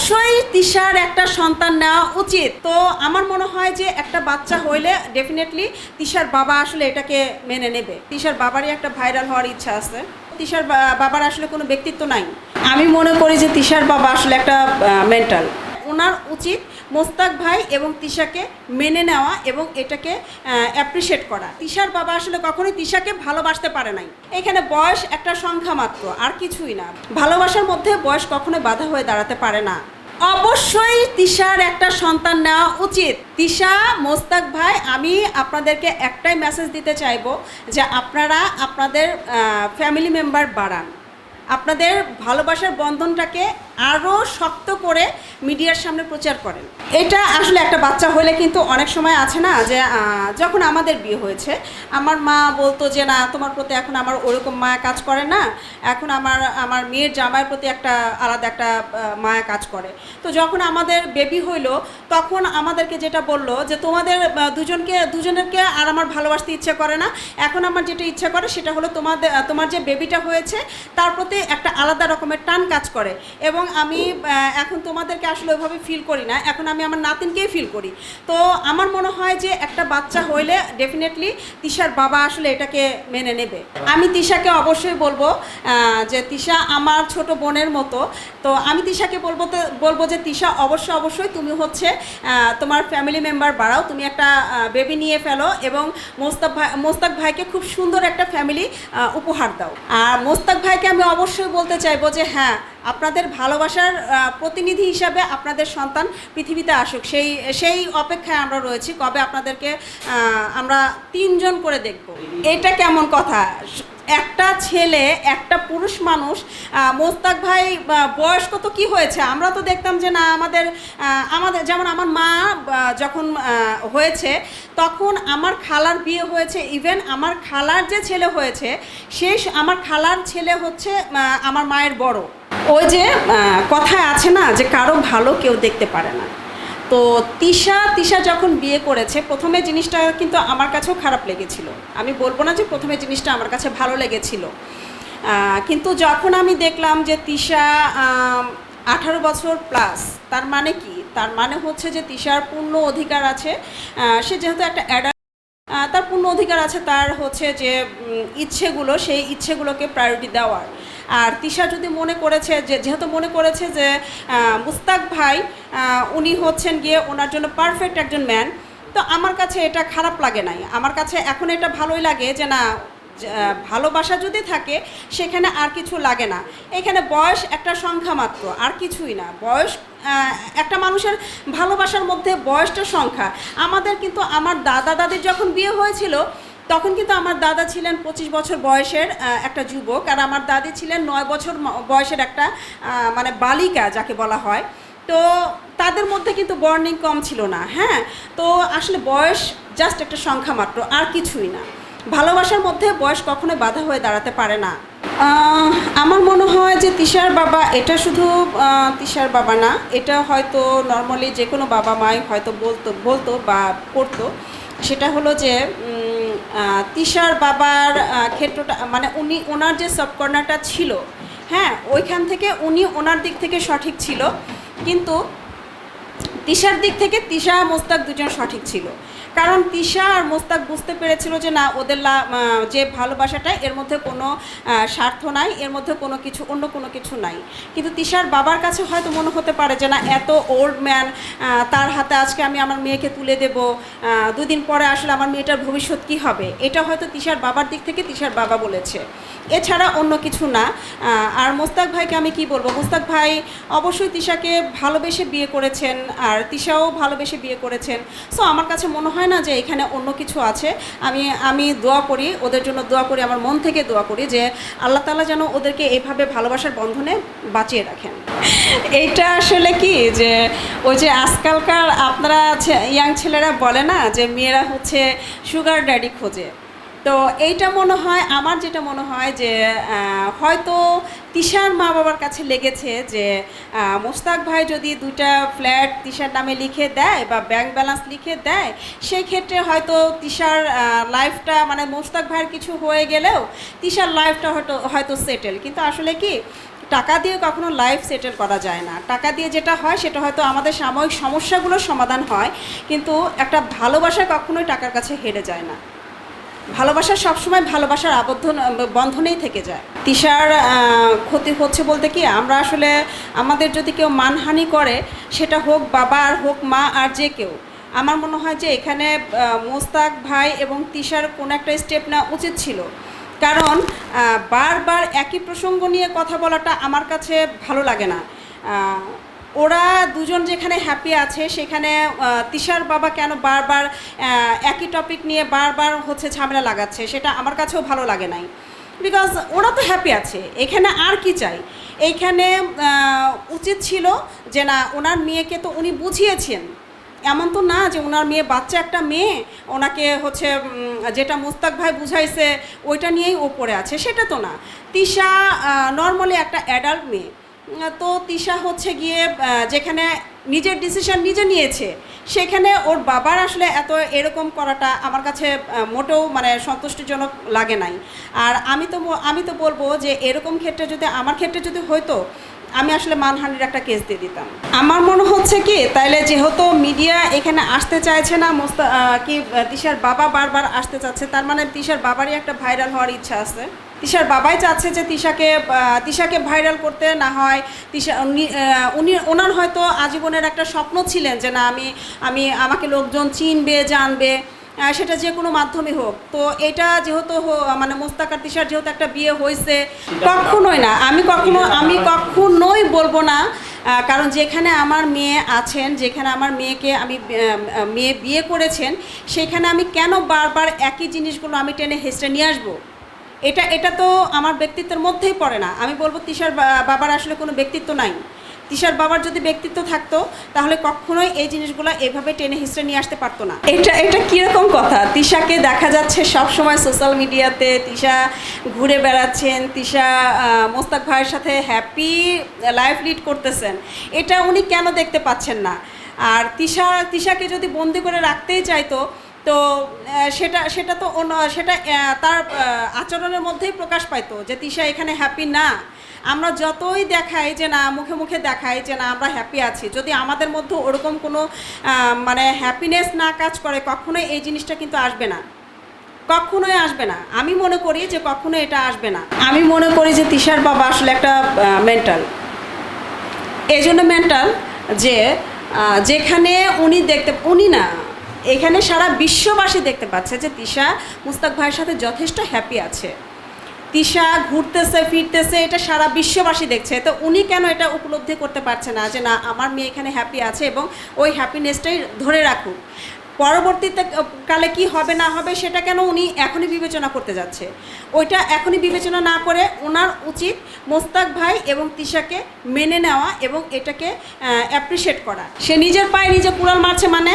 অবশ্যই তিশার একটা সন্তান নেওয়া উচিত। তো আমার মনে হয় যে একটা বাচ্চা হইলে ডেফিনেটলি তিশার বাবা আসলে এটাকে মেনে নেবে। তিশার বাবারই একটা ভাইরাল হওয়ার ইচ্ছা আছে। তিশার বাবার আসলে কোনো ব্যক্তিত্ব নাই। আমি মনে করি যে তিশার বাবা আসলে একটা মেন্টাল ওনার উচিত মোস্তাক ভাই এবং তিশাকে মেনে নেওয়া এবং এটাকে অ্যাপ্রিসিয়েট করা। তিশার বাবা আসলে কখনোই তিশাকে ভালোবাসতে পারে নাই। এখানে বয়স একটা সংখ্যা মাত্র, আর কিছুই না। ভালোবাসার মধ্যে বয়স কখনোই বাধা হয়ে দাঁড়াতে পারে না। অবশ্যই তিশার একটা সন্তান নেওয়া উচিত। তিশা, মোস্তাক ভাই, আমি আপনাদেরকে একটাই মেসেজ দিতে চাইব যে আপনারা আপনাদের ফ্যামিলি মেম্বার বাড়ান। আপনাদের ভালোবাসার বন্ধনটাকে আরও শক্ত করে মিডিয়ার সামনে প্রচার করেন। এটা আসলে একটা বাচ্চা হলে কিন্তু অনেক সময় আছে না যে যখন আমাদের বিয়ে হয়েছে, আমার মা বলতো যে, না, তোমার প্রতি এখন আমার ওরকম মায়া কাজ করে না। এখন আমার আমার মেয়ের জামাইয়ের প্রতি একটা আলাদা একটা মায়া কাজ করে। তো যখন আমাদের বেবি হইল, তখন আমাদেরকে যেটা বলল যে, তোমাদের দুজনকে, দুজনেরকে আর আমার ভালোবাসতে ইচ্ছে করে না। এখন আমার যেটা ইচ্ছা করে, সেটা হলো তোমাদের, তোমার যে বেবিটা হয়েছে, তার প্রতি একটা আলাদা রকমের টান কাজ করে। এবং আমি এখন তোমাদেরকে আসলে ওইভাবে ফিল করি না। এখন আমি আমার নাতিনকেই ফিল করি। তো আমার মনে হয় যে একটা বাচ্চা হইলে ডেফিনেটলি তিশার বাবা আসলে এটাকে মেনে নেবে। আমি তিশাকে অবশ্যই বলব যে তিশা আমার ছোট বোনের মতো। তো আমি তিশাকে বলব তো, বলব যে তিশা অবশ্যই অবশ্যই তুমি হচ্ছে তোমার ফ্যামিলি মেম্বার বাড়াও। তুমি একটা বেবি নিয়ে ফেলো এবং মোস্তাক ভাই, মোস্তাক ভাইকে খুব সুন্দর একটা ফ্যামিলি উপহার দাও। আর মোস্তাক ভাইকে আমি অবশ্যই বলতে চাইব যে হ্যাঁ আপনাদের ভালোবাসার প্রতিনিধি হিসাবে আপনাদের সন্তান পৃথিবীতে আসুক। সেই সেই অপেক্ষায় আমরা রয়েছি। কবে আপনাদেরকে আমরা তিনজন করে দেখব। এটা কেমন কথা? একটা ছেলে, একটা পুরুষ মানুষ মোস্তাক ভাই বয়স্ক তো কি হয়েছে? আমরা তো দেখতাম যে না, আমাদের আমাদের, যেমন আমার মা যখন হয়েছে, তখন আমার খালার বিয়ে হয়েছে। ইভেন আমার খালার যে ছেলে হয়েছে সে আমার খালার ছেলে হচ্ছে আমার মায়ের বড়। ওই যে কথায় আছে না যে কারও ভালো কেউ দেখতে পারে না। তো তিশা তিশা যখন বিয়ে করেছে, প্রথমে জিনিসটা কিন্তু আমার কাছেও খারাপ লেগেছিল। আমি বলব না যে প্রথমে জিনিসটা আমার কাছে ভালো লেগেছিল। কিন্তু যখন আমি দেখলাম যে তিশা আঠারো বছর প্লাস তার মানে কি? তার মানে হচ্ছে যে তিশার পূর্ণ অধিকার আছে। সে যেহেতু একটা অ্যাডাল্ট তার পূর্ণ অধিকার আছে, তার হচ্ছে যে ইচ্ছেগুলো, সেই ইচ্ছেগুলোকে প্রায়োরিটি দেওয়ার। আর তিশা যদি মনে করেছে যে, যেহেতু মনে করেছে যে মুস্তাক ভাই উনি হচ্ছেন গিয়ে ওনার জন্য পারফেক্ট একজন ম্যান তো আমার কাছে এটা খারাপ লাগে নাই। আমার কাছে এখন এটা ভালোই লাগে যে, না ভালোবাসা যদি থাকে, সেখানে আর কিছু লাগে না। এখানে বয়স একটা সংখ্যা মাত্র, আর কিছুই না। বয়স একটা মানুষের ভালোবাসার মধ্যে বয়সটা সংখ্যা। আমাদের কিন্তু, আমার দাদা দাদির যখন বিয়ে হয়েছিল তখন কিন্তু আমার দাদা ছিলেন পঁচিশ বছর বয়সের একটা যুবক, আর আমার দাদি ছিলেন নয় বছর বয়সের একটা মানে বালিকা যাকে বলা হয়। তো তাদের মধ্যে কিন্তু বর্নিং কম ছিল না হ্যাঁ? তো আসলে বয়স জাস্ট একটা সংখ্যা মাত্র, আর কিছুই না। ভালোবাসার মধ্যে বয়স কখনোই বাধা হয়ে দাঁড়াতে পারে না। আমার মনে হয় যে তিশার বাবা, এটা শুধু তিশার বাবা না, এটা হয়তো নর্মালি যে কোনো বাবা মাই হয়তো বলতো বলতো বা করতো। সেটা হলো যে তিশার বাবার ক্ষেত্রটা মানে উনি, ওনার যে সাবকর্নারটা ছিল হ্যাঁ ওইখান থেকে উনি ওনার দিক থেকে সঠিক ছিল। কিন্তু তিশার দিক থেকে তিশা, মোস্তাক দুজন সঠিক ছিল। কারণ তিশা আর মোস্তাক বুঝতে পেরেছিল যে না, ওদের যে ভালোবাসাটা এর মধ্যে কোনো স্বার্থ নাই, এর মধ্যে কোনো কিছু, অন্য কোনো কিছু নাই। কিন্তু তিশার বাবার কাছে হয়তো মনে হতে পারে যে না, এত ওল্ড ম্যান তার হাতে আজকে আমি আমার মেয়েকে তুলে দেব দুদিন পরে আসলে আমার মেয়েটার ভবিষ্যৎ কী হবে? এটা হয়তো তিশার বাবার দিক থেকে তিশার বাবা বলেছে। এছাড়া অন্য কিছু না। আর মোস্তাক ভাইকে আমি কি বলব? মোস্তাক ভাই অবশ্যই তিশাকে ভালোবেসে বিয়ে করেছেন, আর তিশাও ভালোবেসে বিয়ে করেছেন। সো আমার কাছে মনে হয় না যে এখানে অন্য কিছু আছে। আমি আমি দোয়া করি, ওদের জন্য দোয়া করি, আমার মন থেকে দোয়া করি যে আল্লাহ তালা যেন ওদেরকে এইভাবে ভালোবাসার বন্ধনে বাঁচিয়ে রাখেন। এইটা আসলে কি যে ওই যে আজকালকার আপনারা ইয়াং ছেলেরা বলে না যে মেয়েরা হচ্ছে সুগার ড্যাডি খোঁজে। তো এইটা মনে হয়, আমার যেটা মনে হয় যে হয়তো তিশার মা বাবার কাছে লেগেছে যে মোস্তাক ভাই যদি দুইটা ফ্ল্যাট তিশার নামে লিখে দেয় বা ব্যাংক ব্যালেন্স লিখে দেয়, সেই ক্ষেত্রে হয়তো তিশার লাইফটা মানে মোস্তাক ভাইয়ের কিছু হয়ে গেলেও তিশার লাইফটা হয়তো হয়তো সেটেল। কিন্তু আসলে কি, টাকা দিয়ে কখনো লাইফ সেটেল করা যায় না। টাকা দিয়ে যেটা হয়, সেটা হয়তো আমাদের সাময়িক সমস্যাগুলোর সমাধান হয়, কিন্তু একটা ভালোবাসা কখনোই টাকার কাছে হেরে যায় না। ভালোবাসা সবসময় ভালোবাসার আবদ্ধ বন্ধনেই থেকে যায়। তিশার ক্ষতি হচ্ছে বলতে কি, আমরা আসলে আমাদের যদি কেউ মানহানি করে, সেটা হোক বাবা আর হোক মা আর যে কেউ। আমার মনে হয় যে এখানে মোস্তাক ভাই এবং তিশার কোনো একটা স্টেপ নেওয়া উচিত ছিল। কারণ বারবার একই প্রসঙ্গ নিয়ে কথা বলাটা আমার কাছে ভালো লাগে না। ওরা দুজন যেখানে হ্যাপি আছে, সেখানে তিশার বাবা কেন বারবার একই টপিক নিয়ে বারবার হচ্ছে ঝামেলা লাগাচ্ছে, সেটা আমার কাছেও ভালো লাগে নাই। বিকজ ওরা তো হ্যাপি আছে, এখানে আর কি চাই? এইখানে উচিত ছিল যে না, ওনার মেয়েকে তো উনি বুঝিয়েছেন। এমন তো না যে ওনার মেয়ে বাচ্চা একটা মেয়ে, ওনাকে হচ্ছে যেটা মুস্তাক ভাই বুঝাইছে, ওইটা নিয়েই ও পড়ে আছে, সেটা তো না। তিশা নর্মালি একটা অ্যাডাল্ট মেয়ে। তো তিশা হচ্ছে গিয়ে যেখানে নিজের ডিসিশন নিজে নিয়েছে, সেখানে ওর বাবার আসলে এত এরকম করাটা আমার কাছে মোটেও মানে সন্তুষ্টিজনক লাগে নাই। আর আমি তো আমি তো বলব যে এরকম ক্ষেত্রে যদি, আমার ক্ষেত্রে যদি হইতো আমি আসলে মানহানির একটা কেস দিয়ে দিতাম। আমার মনে হচ্ছে কি তাইলে যেহেতু মিডিয়া এখানে আসতে চাইছে না মোস্তা কি তিশার বাবা বারবার আসতে চাচ্ছে তার মানে তিশার বাবারই একটা ভাইরাল হওয়ার ইচ্ছা আছে। তিশার বাবাই চাচ্ছে যে তিশাকে তিশাকে ভাইরাল করতে না হয় তিশা উনি ওনার হয়তো আজীবনের একটা স্বপ্ন ছিলেন যে না আমি আমি আমাকে লোকজন চিনবে জানবে সেটা যে কোনো মাধ্যমে হোক। তো এটা যেহেতু হো- মানে মোস্তাকার তিশার যেহেতু একটা বিয়ে হয়েছে কখনোই না। আমি কখনো আমি কখনোই বলব না কারণ যেখানে আমার মেয়ে আছেন, যেখানে আমার মেয়েকে আমি মেয়ে বিয়ে করেছেন, সেখানে আমি কেন বারবার একই জিনিসগুলো আমি টেনে হেসড়ে নিয়ে আসব? এটা এটা তো আমার ব্যক্তিত্বের মধ্যেই পড়ে না। আমি বলব, তিশার বাবার আসলে কোনো ব্যক্তিত্ব নাই। তিশার বাবার যদি ব্যক্তিত্ব থাকতো, তাহলে কখনোই এই জিনিসগুলো এভাবে টেনে হিস্ট্রে নিয়ে আসতে পারতো না। এটা এটা কীরকম কথা? তিশাকে দেখা যাচ্ছে সব সময় সোশ্যাল মিডিয়াতে তিশা ঘুরে বেড়াচ্ছেন, তিশা মোস্তাক ভাইয়ের সাথে হ্যাপি লাইফ লিড করতেছেন। এটা উনি কেন দেখতে পাচ্ছেন না? আর তিশা, তিশাকে যদি বন্দি করে রাখতেই চাইতো তো সেটা সেটা তো সেটা তার আচরণের মধ্যেই প্রকাশ পাইতো যে তিশা এখানে হ্যাপি না। আমরা যতই দেখাই যে না, মুখে মুখে দেখাই যে না, আমরা হ্যাপি আছি। যদি আমাদের মধ্যে ওরকম কোনো মানে হ্যাপিনেস না কাজ করে, কখনোই এই জিনিসটা কিন্তু আসবে না। কখনোই আসবে না। আমি মনে করি যে কখনো এটা আসবে না। আমি মনে করি যে তিশার বাবা আসলে একটা মেন্টাল এই জন্য মেন্টাল যে যেখানে উনি দেখতে, উনি না এখানে সারা বিশ্ববাসী দেখতে পাচ্ছে যে তিশা, মুস্তাক ভাইয়ের সাথে যথেষ্ট হ্যাপি আছে। তিশা ঘুরতেছে, ফিরতেছে, এটা সারা বিশ্ববাসী দেখছে। তো উনি কেন এটা উপলব্ধি করতে পারছে না যে না, আমার মেয়ে এখানে হ্যাপি আছে এবং ওই হ্যাপিনেসটাই ধরে রাখুক? পরবর্তীতে কালে কি হবে, না হবে, সেটা কেন উনি এখনই বিবেচনা করতে যাচ্ছে? ওইটা এখনই বিবেচনা না করে ওনার উচিত মোস্তাক ভাই এবং তিশাকে মেনে নেওয়া এবং এটাকে অ্যাপ্রিসিয়েট করা। সে নিজের পায়ে নিজে কুড়াল মারছে মানে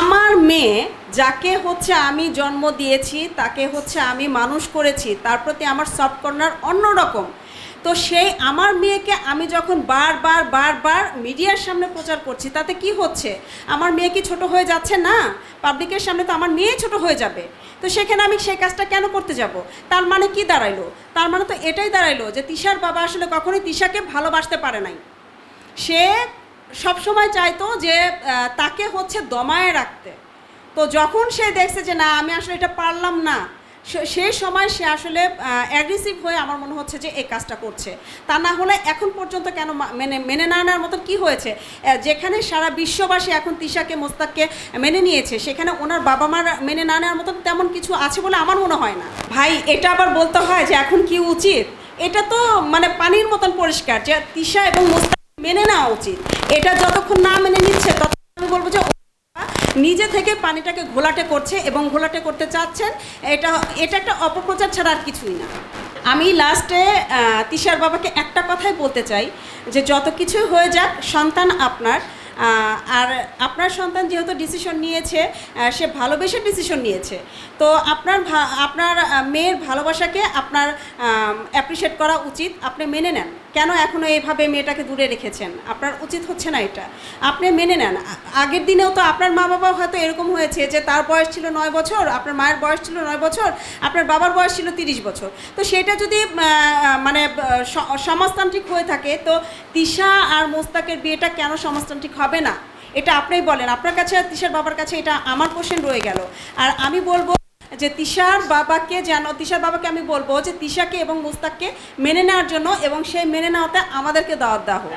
আমার মেয়ে যাকে হচ্ছে আমি জন্ম দিয়েছি, তাকে হচ্ছে আমি মানুষ করেছি, তার প্রতি আমার সফট কর্নার অন্যরকম। তো সেই আমার মেয়েকে আমি যখন বারবার বারবার মিডিয়ার সামনে প্রচার করছি, তাতে কি হচ্ছে? আমার মেয়ে কি ছোট হয়ে যাচ্ছে? না। পাবলিকের সামনে তো আমার মেয়ে ছোট হয়ে যাবে। তো সেখানে আমি সেই কাজটা কেন করতে যাব? তার মানে কি দাঁড়াইলো? তার মানে তো এটাই দাঁড়াইলো যে তিশার বাবা আসলে কখনোই তিশাকে ভালোবাসতে পারে নাই। সে সবসময় চাইতো যে তাকে হচ্ছে দমায়ে রাখতে। তো যখন সে দেখছে যে না, আমি আসলে এটা পারলাম না সে- সময় সে আসলে অ্যাগ্রেসিভ হয়ে আমার মনে হচ্ছে যে এই কাজটা করছে। তা না হলে এখন পর্যন্ত কেন মেনে মেনে না নেওয়ার মতো কি হয়েছে? যেখানে সারা বিশ্ববাসী এখন তিশাকে, মোস্তাককে মেনে নিয়েছে, সেখানে ওনার বাবা মার মেনে না নেওয়ার মতো তেমন কিছু আছে বলে আমার মনে হয় না। ভাই, এটা আবার বলতে হয় যে এখন কি উচিত? এটা তো মানে পানির মতন পরিষ্কার যে তিশা এবং মোস্তাক মেনে নেওয়া উচিত। এটা যতক্ষণ না মেনে নিচ্ছে ততক্ষণ আমি বলব যে নিজে থেকে পানিটাকে ঘোলাটে করছে এবং ঘোলাটে করতে চাচ্ছেন, এটা এটা একটা অপপ্রচার ছাড়া আর কিছুই না। আমি লাস্টে তিশার বাবাকে একটা কথাই বলতে চাই, যে যত কিছু হয়ে যাক, সন্তান আপনার আর আপনার সন্তান যেহেতু ডিসিশন নিয়েছে সে ভালোবেসে ডিসিশন নিয়েছে, তো আপনার আপনার মেয়ের ভালোবাসাকে আপনার অ্যাপ্রিসিয়েট করা উচিত, আপনি মেনে নেন। কেন এখনও এইভাবে মেয়েটাকে দূরে রেখেছেন? আপনার উচিত হচ্ছে না এটা। আপনি মেনে নেন। আগের দিনেও তো আপনার মা বাবা হয়তো এরকম হয়েছে যে তার বয়স ছিল নয় বছর, আপনার মায়ের বয়স ছিল নয় বছর, আপনার বাবার বয়স ছিল তিরিশ বছর। তো সেটা যদি মানে সমাজতান্ত্রিক হয়ে থাকে, তো তিশা আর মোস্তাকের বিয়েটা কেন সমাজতান্ত্রিক হবে না? এটা আপনিই বলেন। আপনার কাছে আর তিশার বাবার কাছে এটা আমার কোশ্চেন রয়ে গেল। আর আমি বলব যে তিশার বাবাকে যেন, তিশার বাবাকে আমি বলব যে তিশাকে এবং মুস্তাককে মেনে নেওয়ার জন্য এবং সেই মেনে নেওয়াতে আমাদেরকে দাওয়াত দেওয়া হোক।